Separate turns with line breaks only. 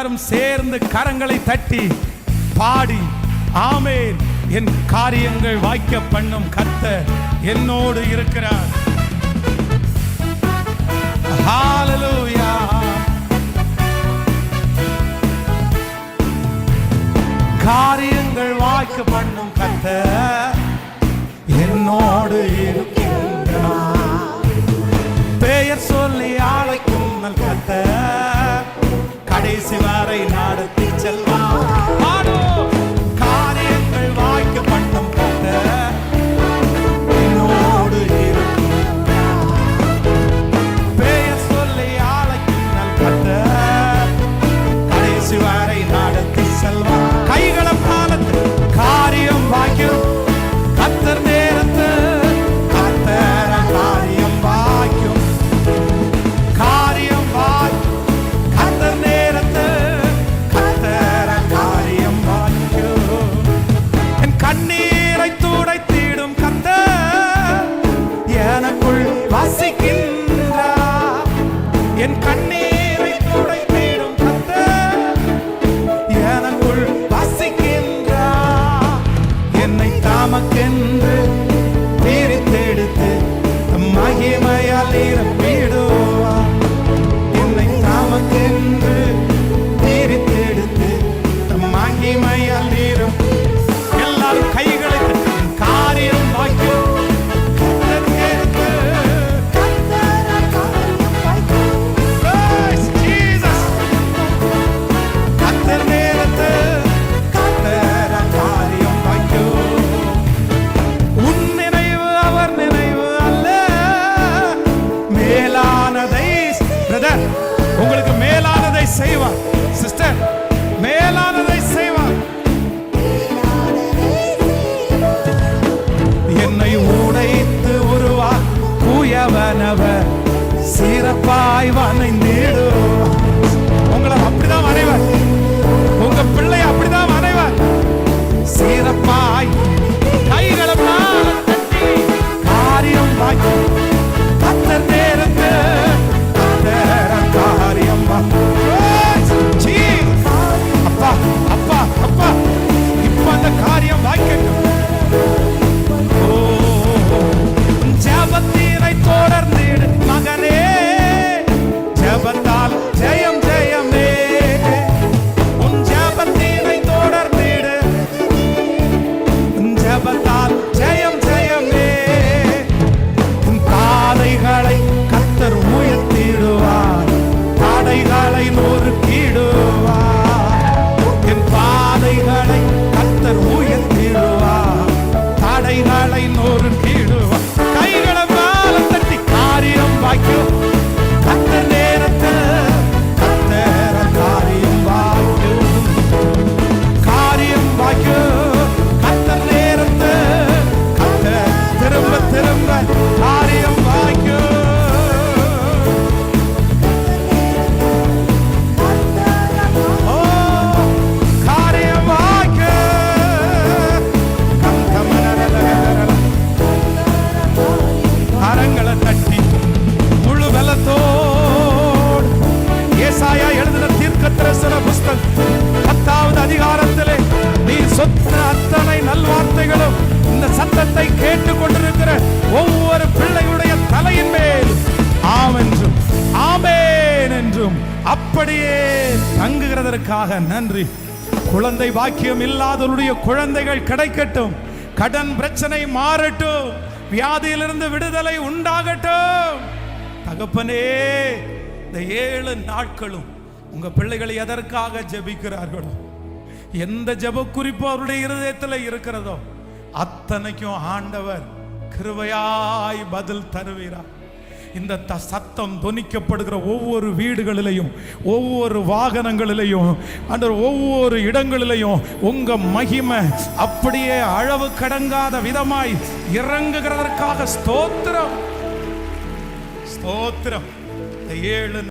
எல்லாரும் சேர்ந்து கரங்களை தட்டி பாடி ஆமேன் என் காரியங்கள் வாய்க்க பண்ணும் கத்த என்னோடு இருக்கிறார். ஹalleluya காரியங்கள் வாய்க்க பண்ணும் கத்த என்னோடு இருக்கிறார். பெயர் சொல்லி அழைக்கும் கத்தை கடைசி என்னை தாமக்கென்று பிரித்தெடுத்து மகிமையால் நிரப்பிடுவார் உங்களுக்கு மேலானதை செய்வார். சிஸ்டர் மேலானதை சத்தத்தை கேட்டுக் கொண்டிருக்கிற ஒவ்வொரு பிள்ளையுடைய தலையின் மேல். ஆம் என்றும் ஆமேன் என்றும். அப்படியே தங்குகிறதற்காக நன்றி. குழந்தை பாக்கியம் இல்லாதவருடைய குழந்தைகள் கிடைக்கட்டும். கடன் பிரச்சனை மாறட்டும். வியாதியிலிருந்து விடுதலை உண்டாகட்டும். தகப்பனே இந்த ஏழு நாட்களும் உங்க பிள்ளைகள் எதற்காக ஜெபிக்கிறார்களோ? எந்த ஜெப குறிப்பு அவருடைய இருதயத்தில் இருக்கிறதோ? அத்தனைக்கும் ஆண்டவர் கிருபையாய் பதில் தருவீரார் இந்த சத்தம் துணிக்கப்படுகிற ஒவ்வொரு வீடுகளிலையும் ஒவ்வொரு வாகனங்களிலையும் அந்த ஒவ்வொரு இடங்களிலையும் உங்க மகிமை அப்படியே அளவு கடங்காத விதமாய் இறங்குகிறதற்காக ஸ்தோத்திரம். ஸ்தோத்திரம். ஏழு